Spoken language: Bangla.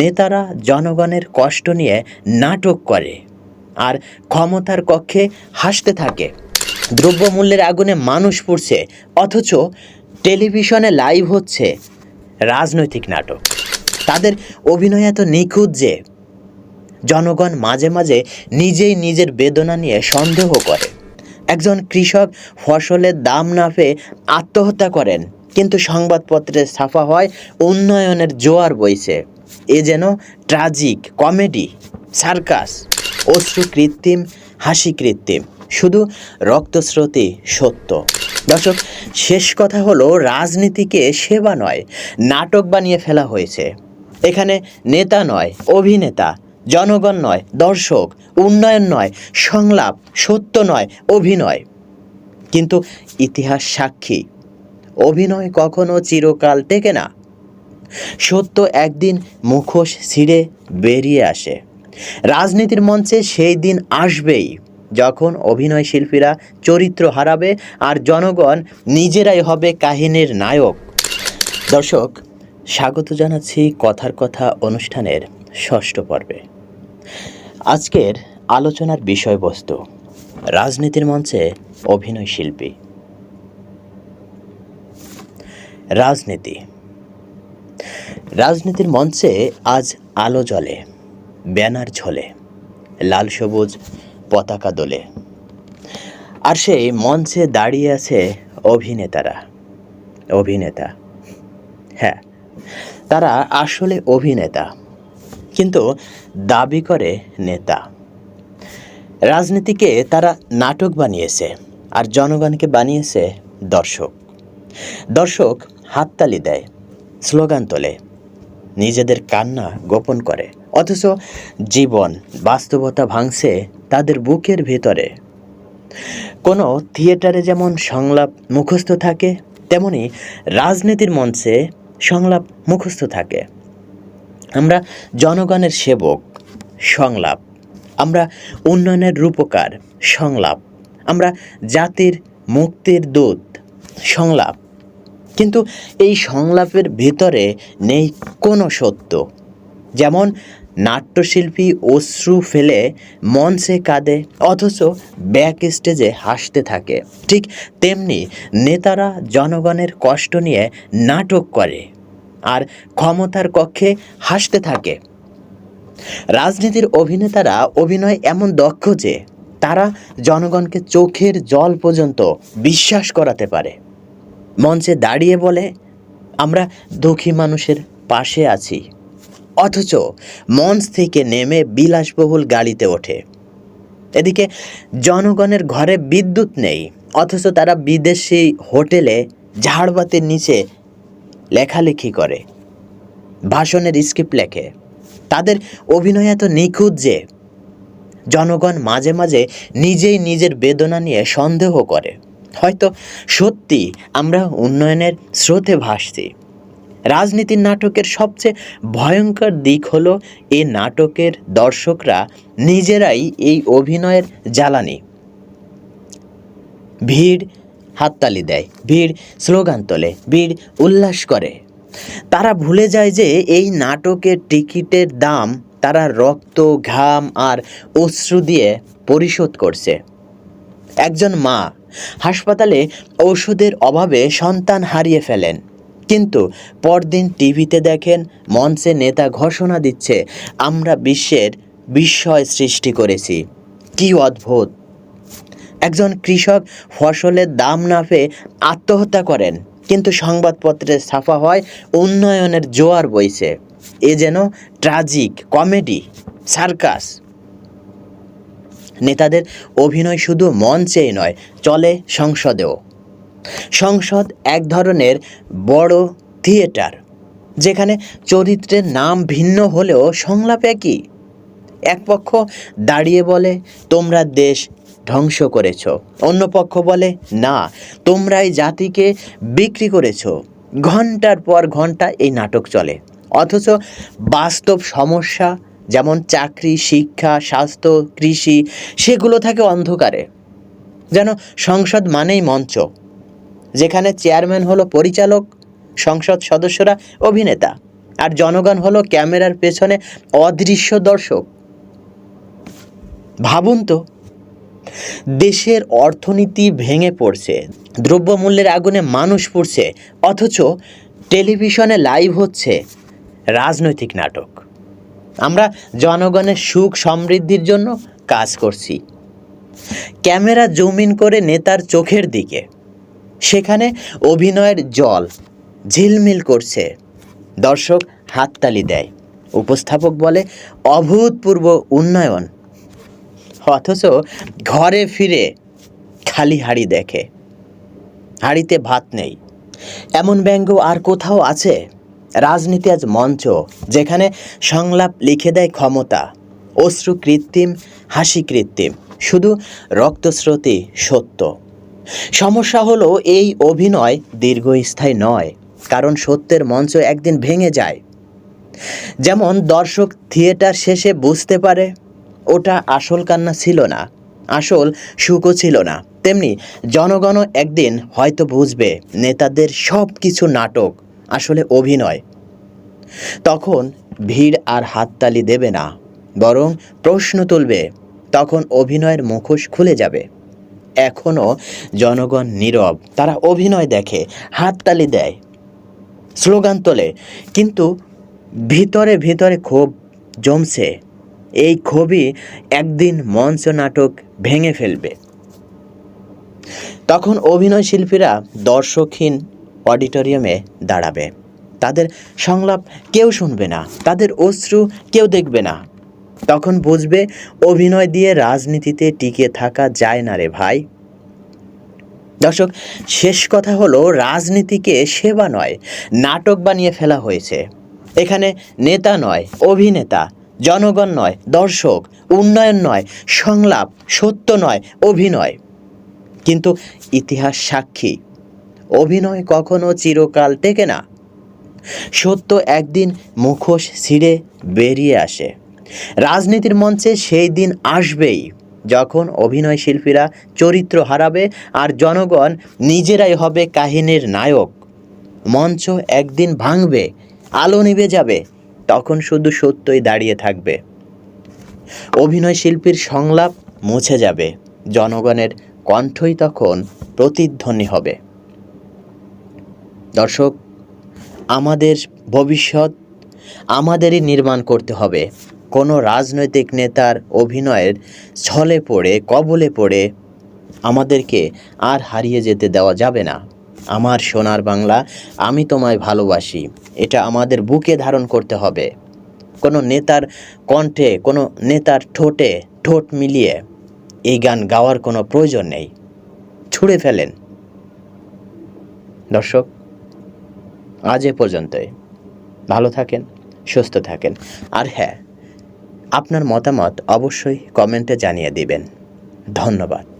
নেতারা জনগণের কষ্ট নিয়ে নাটক করে আর ক্ষমতার কক্ষে হাসতে থাকে। দ্রব্যমূল্যের আগুনে মানুষ পড়ছে, অথচ টেলিভিশনে লাইভ হচ্ছে রাজনৈতিক নাটক। তাদের অভিনয় এত নিখুঁত যে জনগণ মাঝে মাঝে নিজেই নিজের বেদনা নিয়ে সন্দেহ করে। একজন কৃষক ফসলের দাম না পেয়ে আত্মহত্যা করেন, কিন্তু সংবাদপত্রে ছাপা হয় উন্নয়নের জোয়ার বইছে। এ যেন ট্রাজিক, কমেডি, সার্কাস অশ্রু কৃত্রিম হাসি কৃত্রিম শুধু রক্তস্রোতই সত্য। দর্শক, শেষ কথা হলো রাজনীতিকে সেবা নয়, নাটক বানিয়ে ফেলা হয়েছে। এখানে নেতা নয়, অভিনেতা, জনগণ নয়, দর্শক, উন্নয়ন নয়, সংলাপ, সত্য নয়, অভিনয়। কিন্তু ইতিহাস সাক্ষী, অভিনয় কখনো চিরকাল টেকে না। সত্য একদিন মুখোশ ছিঁড়ে বেরিয়ে আসে। রাজনীতির মঞ্চে সেই দিন আসবেই, যখন অভিনয় শিল্পীরা চরিত্র হারাবে আর জনগণ নিজেরাই হবে কাহিনীর নায়ক। দর্শক, স্বাগত জানাচ্ছি কথার কথা অনুষ্ঠানের ষষ্ঠ পর্বে। আজকের আলোচনার বিষয়বস্তু, রাজনীতির মঞ্চে অভিনয় শিল্পী। রাজনীতি রাজনীতির মঞ্চে আজ আলো জ্বলে, ব্যানার ঝোলে, লাল সবুজ পতাকা দোলে। আর সেই মঞ্চে দাঁড়িয়ে আছে অভিনেতারা, অভিনেতা। হ্যাঁ তারা আসলে অভিনেতা, কিন্তু দাবি করে নেতা। রাজনীতিকে তারা নাটক বানিয়েছে আর জনগণকে বানিয়েছে দর্শক। দর্শক হাততালি দেয়, স্লোগান তোলে নিজেদের কান্না গোপন করে। অথচ জীবন বাস্তবতা ভাঙছে তাদের বুকের ভেতরে। কোনো থিয়েটারে যেমন সংলাপ মুখস্থ থাকে, তেমনি রাজনীতির মঞ্চে সংলাপ মুখস্থ থাকে। আমরা জনগণের সেবক, সংলাপ। আমরা উন্নয়নের রূপকার, সংলাপ। আমরা জাতির মুক্তির দূত, সংলাপ। কিন্তু এই সংলাপের ভেতরে নেই কোনো সত্য। যেমন, নাট্যশিল্পী অশ্রু ফেলে মঞ্চে কাঁদে, অথচ ব্যাক স্টেজে হাসতে থাকে। ঠিক তেমনি নেতারা জনগণের কষ্ট নিয়ে নাটক করে আর ক্ষমতার কক্ষে হাসতে থাকে। রাজনীতির অভিনেতারা অভিনয় এমন দক্ষ যে, তারা জনগণকে চোখের জল পর্যন্ত বিশ্বাস করাতে পারে। মঞ্চে দাঁড়িয়ে বলে, আমরা দুঃখী মানুষের পাশে আছি। অথচ মঞ্চ থেকে নেমে বিলাসবহুল গাড়িতে ওঠে। এদিকে জনগণের ঘরে বিদ্যুৎ নেই, অথচ তারা বিদেশি হোটেলে ঝাড়বাতির নিচে লেখালেখি করে। ভাষণের স্ক্রিপ্ট লেখে। তাদের অভিনয় এত নিখুঁত যে জনগণ মাঝে মাঝে নিজেই নিজের বেদনা নিয়ে সন্দেহ করে। হয়তো সত্যি আমরা উন্নয়নের স্রোতে ভাসছি। রাজনীতির নাটকের সবচেয়ে ভয়ঙ্কর দিক হলো এই নাটকের দর্শকরা নিজেরাই এই অভিনয়ের জ্বালানি। ভিড় হাততালি দেয়, ভিড় স্লোগান তোলে, ভিড় উল্লাস করে। তারা ভুলে যায় যে এই নাটকের টিকিটের দাম তারা রক্ত, ঘাম আর অশ্রু দিয়ে পরিশোধ করছে। একজন মা হাসপাতালে ওষুধের অভাবে সন্তান হারিয়ে ফেলেন। কিন্তু পরদিন টিভিতে দেখেন, মঞ্চে নেতা ঘোষণা দিচ্ছে, আমরা বিশ্বের বিস্ময় সৃষ্টি করেছি। কি অদ্ভুত! একজন কৃষক ফসলের দাম না পেয়ে আত্মহত্যা করেন, কিন্তু সংবাদপত্রে ছাপা হয়, উন্নয়নের জোয়ার বইছে। এ যেন ট্রাজিক কমেডি, সার্কাস। নেতাদের অভিনয় শুধু মঞ্চেই নয়, চলে সংসদেও। সংসদ এক ধরনের বড় থিয়েটার, যেখানে চরিত্রের নাম ভিন্ন হলেও সংলাপ একই। এক পক্ষ দাঁড়িয়ে বলে, তোমরা দেশ ধ্বংস করেছ। অন্য পক্ষ বলে, না, তোমরাই জাতিকে বিক্রি করেছ। ঘণ্টার পর ঘণ্টা এই নাটক চলে। অথচ বাস্তব সমস্যা যেমন চাকরি, শিক্ষা, স্বাস্থ্য, কৃষি, সেগুলো থাকে অন্ধকারে। যেন সংসদ মানেই মঞ্চ। যেখানে চেয়ারম্যান হলো পরিচালক, সংসদ সদস্যরা অভিনেতা, আর জনগণ হলো ক্যামেরার পেছনে অদৃশ্য দর্শক। ভাবুন তো, দেশের অর্থনীতি ভেঙে পড়ছে, দ্রব্যমূল্যের আগুনে মানুষ পড়ছে, অথচ টেলিভিশনে লাইভ হচ্ছে রাজনৈতিক নাটক। আমরা জনগণের সুখ সমৃদ্ধির জন্য কাজ করছি। ক্যামেরা জমিন করে নেতার চোখের দিকে। সেখানে অভিনয়ের জল ঝিলমিল করছে। দর্শক হাততালি দেয়। উপস্থাপক বলে, অভূতপূর্ব উন্নয়ন। অথচ ঘরে ফিরে খালি হাড়ি দেখে। হাড়িতে ভাত নেই। এমন ব্যঙ্গ আর কোথাও আছে? রাজনীতি আজ মঞ্চ, যেখানে সংলাপ লিখে দেয় ক্ষমতা। অশ্রু কৃত্রিম, হাসি কৃত্রিম, শুধু রক্তস্রোতই সত্য। সমস্যা হলো এই অভিনয় দীর্ঘস্থায়ী নয়, কারণ সত্যের মঞ্চ একদিন ভেঙে যায়। যেমন দর্শক থিয়েটার শেষে বুঝতে পারে, ওটা আসল কান্না ছিল না, আসল সুখও ছিল না। তেমনি জনগণও একদিন হয়তো বুঝবে, নেতাদের সব কিছু নাটক আসলে অভিনয়। তখন ভিড় আর হাততালি দেবে না, বরং প্রশ্ন তুলবে, তখন অভিনয়ের মুখোশ খুলে যাবে। এখনও জনগণ নীরব, তারা অভিনয় দেখে, হাততালি দেয়। স্লোগান তোলে, কিন্তু ভিতরে ভিতরে ক্ষোভ জমছে। এই ক্ষোভই একদিন মঞ্চ নাটক ভেঙে ফেলবে। তখন অভিনয় শিল্পীরা দর্শকহীন অডিটোরিয়ামে দাঁড়াবে। তাদের সংলাপ কেউ শুনবে না, তাদের অশ্রু কেউ দেখবে না। তখন বুঝবে অভিনয় দিয়ে রাজনীতিতে টিকে থাকা যায় না রে ভাই। দর্শক, শেষ কথা হলো রাজনীতিকে সেবা নয়, নাটক বানিয়ে ফেলা হয়েছে। এখানে নেতা নয়, অভিনেতা, জনগণ নয়, দর্শক, উন্নয়ন নয়, সংলাপ, সত্য নয়, অভিনয়। কিন্তু ইতিহাস সাক্ষী অভিনয় কখনো চিরকাল টেকে না। সত্য একদিন মুখোশ ছিঁড়ে বেরিয়ে আসে। রাজনীতির মঞ্চে সেই দিন আসবেই, যখন অভিনয় শিল্পীরা চরিত্র হারাবে আর জনগণ নিজেরাই হবে কাহিনীর নায়ক। মঞ্চ একদিন ভাঙবে, আলো নিভে যাবে, তখন শুধু সত্যই দাঁড়িয়ে থাকবে। অভিনয় শিল্পীর সংলাপ মুছে যাবে, জনগণের কণ্ঠই তখন প্রতিধ্বনি হবে। দর্শক, আমাদের ভবিষ্যৎ আমাদেরই নির্মাণ করতে হবে। কোনো রাজনৈতিক নেতার অভিনয়ের ছলে পড়ে, কবলে পড়ে আমাদেরকে আর হারিয়ে যেতে দেওয়া যাবে না। আমার সোনার বাংলা, আমি তোমায় ভালোবাসি। এটা আমাদের বুকে ধারণ করতে হবে। কোনো নেতার কণ্ঠে, কোনো নেতার ঠোঁটে ঠোঁট মিলিয়ে এই গান গাওয়ার কোনো প্রয়োজন নেই। ছুঁড়ে ফেলেন। দর্শক আজ এ পর্যন্তই। ভালো থাকেন, সুস্থ থাকেন। আর হ্যাঁ আপনার মতামত অবশ্যই কমেন্টে জানিয়ে দিবেন। ধন্যবাদ।